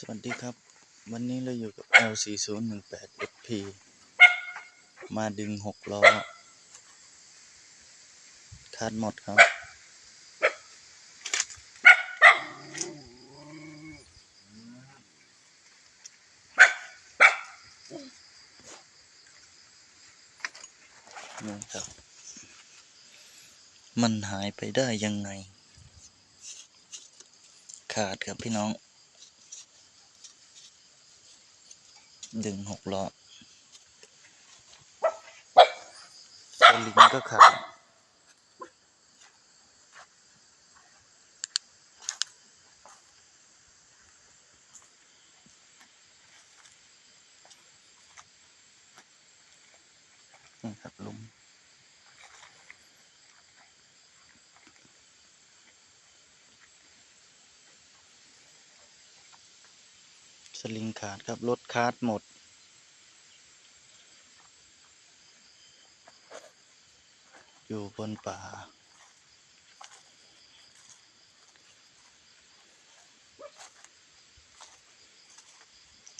สวัสดีครับ วันนี้เราอยู่กับ L4018FP มาดึงหกล้อ คาดหมดครับ นี่ครับ มันหายไปได้ยังไง ขาดครับพี่น้อง ดึงหกล้อสลิงก็ขาดนี่ครับ สลิงขาดครับ รถคาดหมด อยู่บนป่า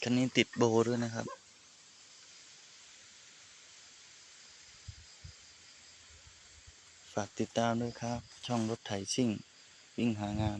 คันนี้ติดโบด้วยนะครับฝากติดตามด้วยครับ ช่องรถไถซิ่ง วิ่งหางาน